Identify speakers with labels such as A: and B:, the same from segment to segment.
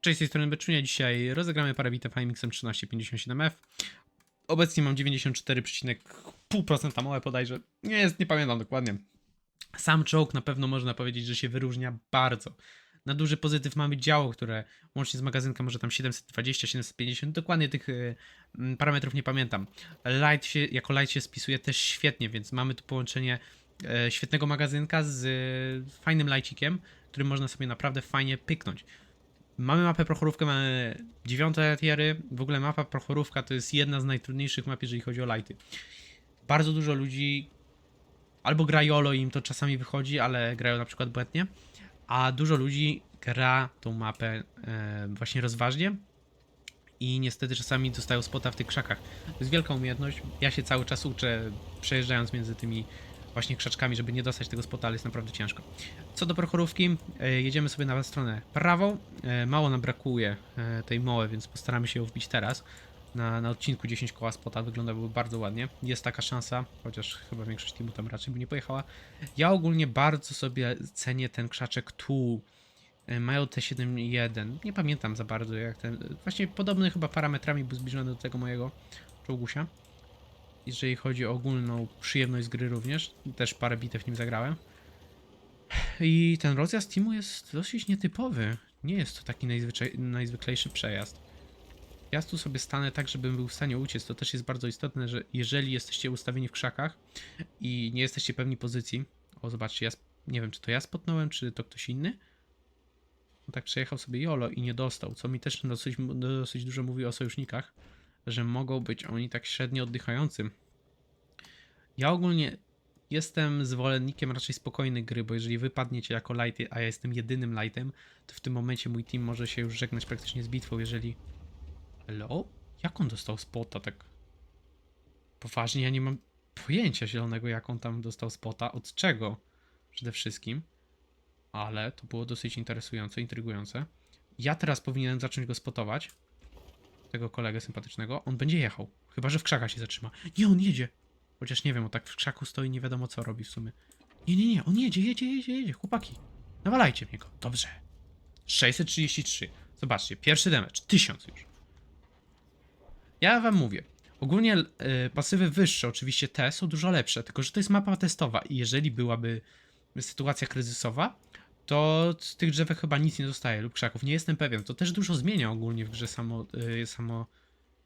A: Cześć, z tej strony Beczunia. Dzisiaj rozegramy parę bitew IMX-em 1357F. Obecnie mam 94,5% małe podajże. Nie jest, nie pamiętam dokładnie. Sam czołg na pewno można powiedzieć, że się wyróżnia bardzo. Na duży pozytyw mamy działo, które łącznie z magazynką może tam 720, 750, dokładnie tych y, mm, parametrów nie pamiętam. Light się, jako light się spisuje też świetnie, więc mamy tu połączenie e, świetnego magazynka z y, fajnym lajcikiem, którym można sobie naprawdę fajnie pyknąć. Mamy mapę prochorówkę, mamy dziewiąte tiery. W ogóle mapa prochorówka to jest jedna z najtrudniejszych map, jeżeli chodzi o lighty. Bardzo dużo ludzi albo gra YOLO im to czasami wychodzi, ale grają na przykład błędnie, a dużo ludzi gra tą mapę e, właśnie rozważnie i niestety czasami dostają spota w tych krzakach. To jest wielka umiejętność. Ja się cały czas uczę przejeżdżając między tymi właśnie krzaczkami, żeby nie dostać tego spota, ale jest naprawdę ciężko. Co do prochorówki, e, jedziemy sobie na stronę prawą. E, mało nam brakuje e, tej moły, więc postaramy się ją wbić teraz. Na, na odcinku 10 koła spota wyglądałoby bardzo ładnie. Jest taka szansa, chociaż chyba większość teamu tam raczej by nie pojechała. Ja ogólnie bardzo sobie cenię ten krzaczek tu. Mają T71. Nie pamiętam za bardzo jak ten. Właśnie podobny chyba parametrami był zbliżony do tego mojego czołgusia. Jeżeli chodzi o ogólną przyjemność z gry również. Też parę bitew nim zagrałem. I ten rozjazd teamu jest dosyć nietypowy. Nie jest to taki najzwyklejszy przejazd. Ja tu sobie stanę tak, żebym był w stanie uciec. To też jest bardzo istotne, że jeżeli jesteście ustawieni w krzakach i nie jesteście pewni pozycji. O, zobaczcie, ja nie wiem, czy to ja spotnąłem, czy to ktoś inny. No tak przejechał sobie Jolo i nie dostał, co mi też dosyć, dosyć dużo mówi o sojusznikach, że mogą być oni tak średnio oddychającym. Ja ogólnie jestem zwolennikiem raczej spokojnej gry, bo jeżeli wypadniecie jako lighty, a ja jestem jedynym lightem, to w tym momencie mój team może się już żegnać praktycznie z bitwą, jeżeli... Hello? Jak on dostał spota tak... Poważnie, ja nie mam pojęcia zielonego, jak on tam dostał spota, od czego przede wszystkim. Ale to było dosyć interesujące, intrygujące. Ja teraz powinienem zacząć go spotować. Tego kolegę sympatycznego. On będzie jechał. Chyba, że w krzakach się zatrzyma. Nie, on jedzie. Chociaż nie wiem, on tak w krzaku stoi, nie wiadomo co robi w sumie. Nie, nie, nie, on jedzie, jedzie, jedzie, jedzie. Chłopaki, nawalajcie w niego. Dobrze. 633. Zobaczcie, pierwszy damage. 1000 już. Ja wam mówię. Ogólnie y, pasywy wyższe, oczywiście te, są dużo lepsze, tylko że to jest mapa testowa i jeżeli byłaby sytuacja kryzysowa, to z tych drzewek chyba nic nie zostaje lub krzaków. Nie jestem pewien. To też dużo zmienia ogólnie w grze samo, y, samo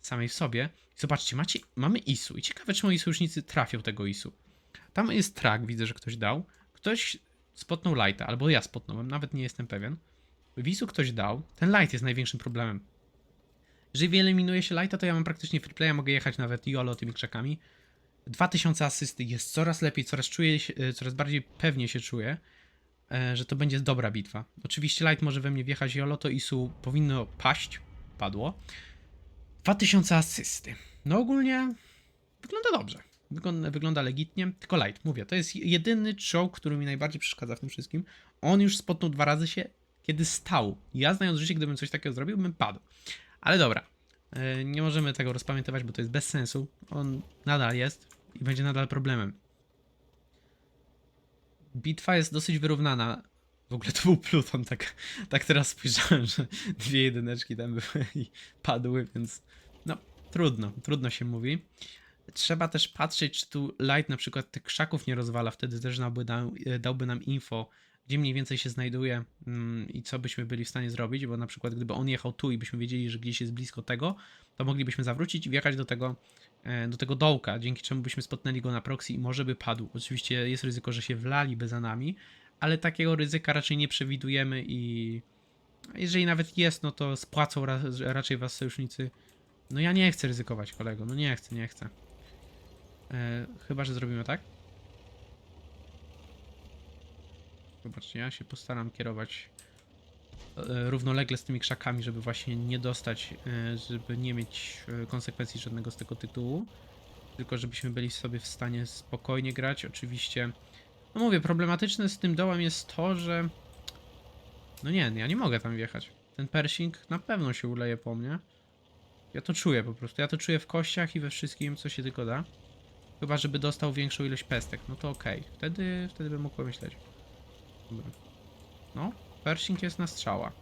A: samej w sobie. Zobaczcie, macie, mamy ISU i ciekawe, czy moi sojusznicy trafią tego ISU. Tam jest track, widzę, że ktoś dał. Ktoś spotnął lighta, albo ja spotnąłem, nawet nie jestem pewien. W ISU ktoś dał. Ten light jest największym problemem. Jeżeli wyeliminuje się lighta, to ja mam praktycznie free playa, mogę jechać nawet YOLO tymi krzakami. 2000 asysty jest coraz lepiej, coraz czuję się, e, coraz bardziej pewnie się czuję, że to będzie dobra bitwa. Oczywiście light może we mnie wjechać YOLO, to ISU powinno paść, padło. 2000 asysty. No ogólnie wygląda dobrze. Wygląda, wygląda legitnie, tylko light, mówię, to jest jedyny czołg, który mi najbardziej przeszkadza w tym wszystkim. On już spotnął dwa razy się, kiedy stał. Ja znając życie, gdybym coś takiego zrobił, bym padł. Ale dobra, e, nie możemy tego rozpamiętywać, bo to jest bez sensu. On nadal jest i będzie nadal problemem. Bitwa jest dosyć wyrównana. W ogóle to był Pluton, tak, tak teraz spojrzałem, że dwie jedyneczki tam były i padły, więc no trudno, trudno się mówi. Trzeba też patrzeć, czy tu Light na przykład tych krzaków nie rozwala, wtedy też dałby nam, dałby nam info, gdzie mniej więcej się znajduje mm, i co byśmy byli w stanie zrobić, bo na przykład gdyby on jechał tu i byśmy wiedzieli, że gdzieś jest blisko tego, to moglibyśmy zawrócić i wjechać do tego, e, do tego dołka, dzięki czemu byśmy spotnęli go na proxy i może by padł. Oczywiście jest ryzyko, że się wlaliby za nami, ale takiego ryzyka raczej nie przewidujemy i jeżeli nawet jest, no to spłacą ra raczej was sojusznicy. No ja nie chcę ryzykować, kolego, no nie chcę, nie chcę. E, chyba, że zrobimy tak. Zobaczcie, ja się postaram kierować e, równolegle z tymi krzakami, żeby właśnie nie dostać, e, żeby nie mieć e, konsekwencji żadnego z tego tytułu. Tylko żebyśmy byli sobie w stanie spokojnie grać. Oczywiście, no mówię, problematyczne z tym dołem jest to, że no nie, ja nie mogę tam wjechać. Ten Pershing na pewno się uleje po mnie. Ja to czuję po prostu. Ja to czuję w kościach i we wszystkim, co się tylko da. Chyba, żeby dostał większą ilość pestek. No to okej. Wtedy, wtedy bym mógł pomyśleć. No, Pershing jest na strzała.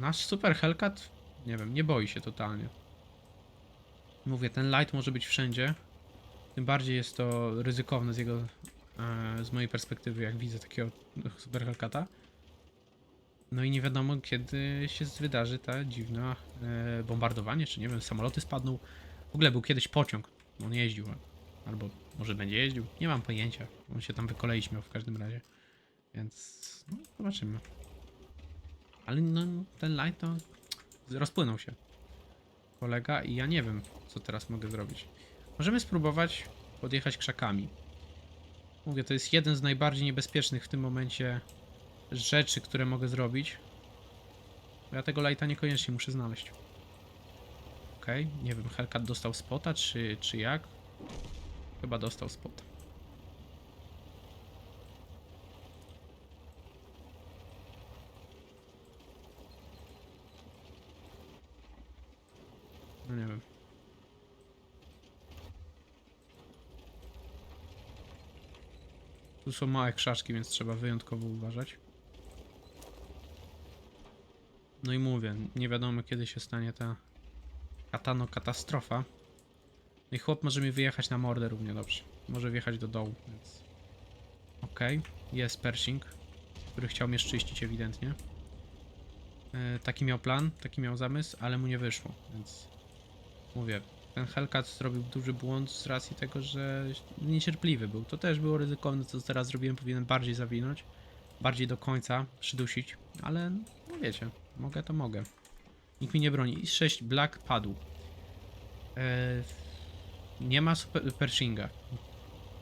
A: Nasz super Hellcat, nie wiem, nie boi się totalnie. Mówię, ten light może być wszędzie. Tym bardziej jest to ryzykowne z jego, e, z mojej perspektywy, jak widzę takiego super Hellcata. No i nie wiadomo, kiedy się wydarzy ta dziwna e, bombardowanie, czy nie wiem, samoloty spadną. W ogóle był kiedyś pociąg, on jeździł, albo może będzie jeździł, nie mam pojęcia. On się tam wykoleić miał w każdym razie. Więc no, zobaczymy. Ale no, ten light to rozpłynął się. Kolega i ja nie wiem, co teraz mogę zrobić. Możemy spróbować podjechać krzakami. Mówię, to jest jeden z najbardziej niebezpiecznych w tym momencie rzeczy, które mogę zrobić. Ja tego lighta niekoniecznie muszę znaleźć. Okej, nie wiem, Hellcat dostał spota, czy, czy jak? Chyba dostał spota. No nie wiem. Tu są małe krzaczki, więc trzeba wyjątkowo uważać. No i mówię, nie wiadomo kiedy się stanie ta katano katastrofa. I chłop może mi wyjechać na mordę równie dobrze. Może wjechać do dołu, więc... Okej, jest Pershing, który chciał mnie szczyścić ewidentnie. E, taki miał plan, taki miał zamysł, ale mu nie wyszło, więc... Mówię, ten Hellcat zrobił duży błąd z racji tego, że niecierpliwy był. To też było ryzykowne, co teraz zrobiłem, powinien bardziej zawinąć, bardziej do końca przydusić, ale no wiecie, mogę to mogę. Nikt mi nie broni. I 6 Black padł. Eee, nie ma super Pershinga.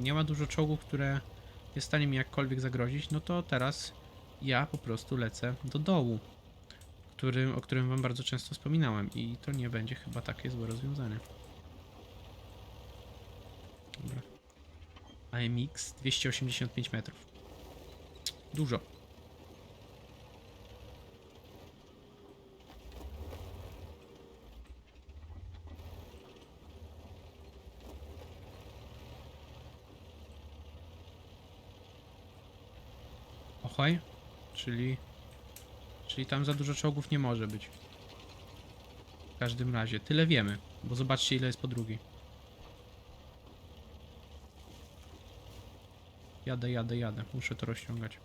A: Nie ma dużo czołgów, które jest w stanie mi jakkolwiek zagrozić, no to teraz ja po prostu lecę do dołu, którym, o którym wam bardzo często wspominałem i to nie będzie chyba takie złe rozwiązanie. Dobra. AMX 285 metrów. Dużo. Czyli czyli tam za dużo czołgów nie może być. W każdym razie, tyle wiemy, bo zobaczcie ile jest po drugiej. Jadę, jadę, jadę. Muszę to rozciągać.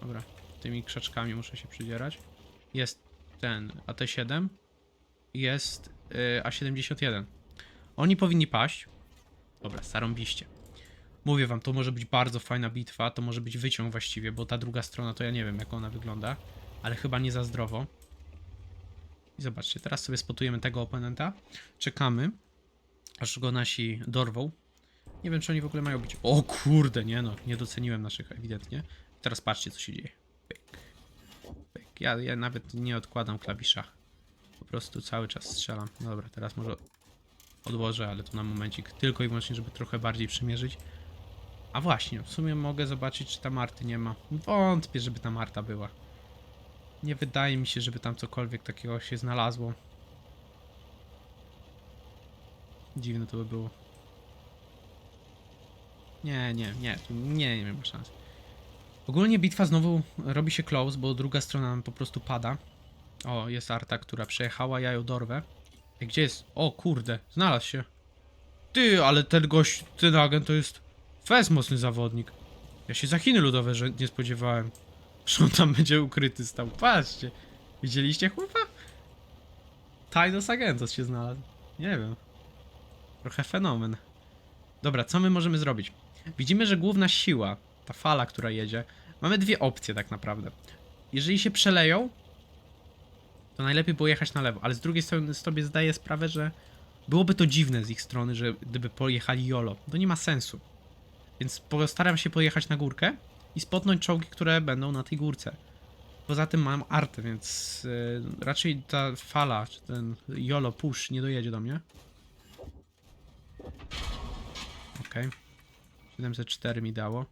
A: Dobra, tymi krzaczkami muszę się przydzierać. Jest ten AT7. Jest yy, A71. Oni powinni paść. Dobra, zarąbiście. Mówię wam, to może być bardzo fajna bitwa, to może być wyciąg właściwie, bo ta druga strona to ja nie wiem jak ona wygląda, ale chyba nie za zdrowo. I zobaczcie, teraz sobie spotujemy tego oponenta, czekamy, aż go nasi dorwą. Nie wiem, czy oni w ogóle mają być... O kurde, nie no, nie doceniłem naszych ewidentnie. Teraz patrzcie, co się dzieje. Pyk. Pyk. Ja, ja nawet nie odkładam klawisza. Po prostu cały czas strzelam. No dobra, teraz może odłożę, ale to na momencik. Tylko i wyłącznie, żeby trochę bardziej przymierzyć. A właśnie, w sumie mogę zobaczyć, czy tam Marty nie ma. Wątpię, żeby tam Marta była. Nie wydaje mi się, żeby tam cokolwiek takiego się znalazło. Dziwne to by było. Nie, nie, nie, nie, nie ma szans. Ogólnie bitwa znowu robi się close, bo druga strona po prostu pada. O, jest Arta, która przejechała, ja ją dorwę. Ej, Gdzie jest? O kurde, znalazł się. Ty, ale ten gość, ten agent to jest fez mocny zawodnik. Ja się za Chiny ludowe, że nie spodziewałem. Że on tam będzie ukryty stał. Patrzcie. Widzieliście chłopa? Tajdos Agentos się znalazł. Nie wiem. Trochę fenomen. Dobra, co my możemy zrobić? Widzimy, że główna siła, ta fala, która jedzie, mamy dwie opcje tak naprawdę. Jeżeli się przeleją, to najlepiej było jechać na lewo, ale z drugiej strony sobie zdaję sprawę, że byłoby to dziwne z ich strony, że gdyby pojechali YOLO. To nie ma sensu. Więc postaram się pojechać na górkę i spotnąć czołgi, które będą na tej górce. Poza tym mam artę, więc yy, raczej ta fala, czy ten YOLO push nie dojedzie do mnie. Okej. 704 mi dało.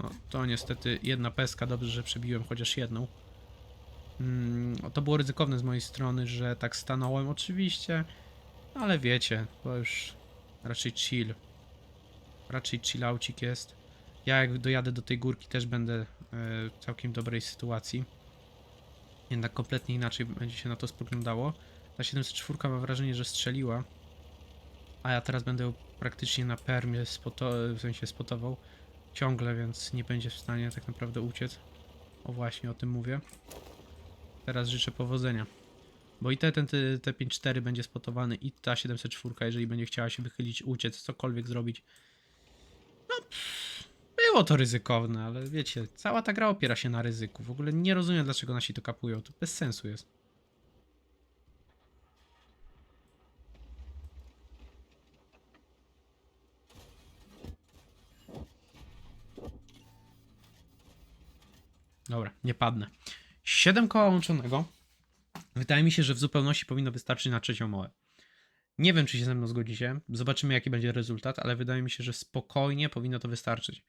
A: No, to niestety jedna peska, dobrze, że przebiłem chociaż jedną. Mm, to było ryzykowne z mojej strony, że tak stanąłem oczywiście, ale wiecie, to już raczej chill. raczej chillaucik jest. Ja jak dojadę do tej górki też będę e, w całkiem dobrej sytuacji. Jednak kompletnie inaczej będzie się na to spoglądało. Ta 704 ma wrażenie, że strzeliła. A ja teraz będę praktycznie na permie spoto- w sensie spotował ciągle, więc nie będzie w stanie tak naprawdę uciec. O właśnie, o tym mówię. Teraz życzę powodzenia. Bo i te, ten T- T54 będzie spotowany i ta 704, jeżeli będzie chciała się wychylić, uciec, cokolwiek zrobić. No, było to ryzykowne, ale wiecie, cała ta gra opiera się na ryzyku. W ogóle nie rozumiem, dlaczego nasi to kapują. To bez sensu jest. Dobra, nie padnę. 7 koła łączonego. Wydaje mi się, że w zupełności powinno wystarczyć na trzecią mołę. Nie wiem, czy się ze mną zgodzicie. Zobaczymy, jaki będzie rezultat, ale wydaje mi się, że spokojnie powinno to wystarczyć.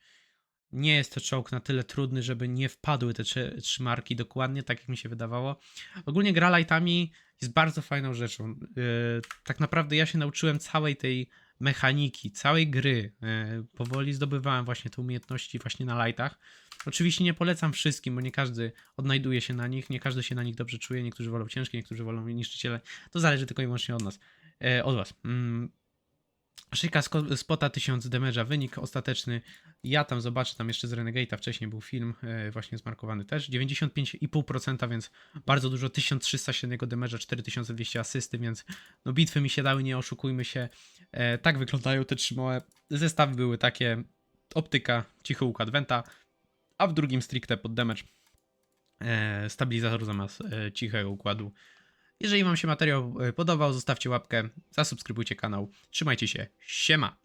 A: Nie jest to czołg na tyle trudny, żeby nie wpadły te trzy, trzy marki dokładnie tak, jak mi się wydawało. Ogólnie gra lightami jest bardzo fajną rzeczą. Yy, tak naprawdę ja się nauczyłem całej tej mechaniki, całej gry. Yy, powoli zdobywałem właśnie te umiejętności właśnie na lightach. Oczywiście nie polecam wszystkim, bo nie każdy odnajduje się na nich, nie każdy się na nich dobrze czuje, niektórzy wolą ciężkie, niektórzy wolą niszczyciele. To zależy tylko i wyłącznie od nas, e, od was. Szyka spota 1000 damage'a, wynik ostateczny. Ja tam zobaczę, tam jeszcze z Renegate'a wcześniej był film, e, właśnie zmarkowany też. 95,5%, więc bardzo dużo, 1300 średniego damage'a, 4200 asysty, więc no bitwy mi się dały, nie oszukujmy się. E, tak wyglądają te trzy małe. Zestawy były takie, optyka, cichy układ Venta, a w drugim stricte pod damage e, stabilizator zamiast cichego układu. Jeżeli Wam się materiał e, podobał, zostawcie łapkę, zasubskrybujcie kanał. Trzymajcie się, siema!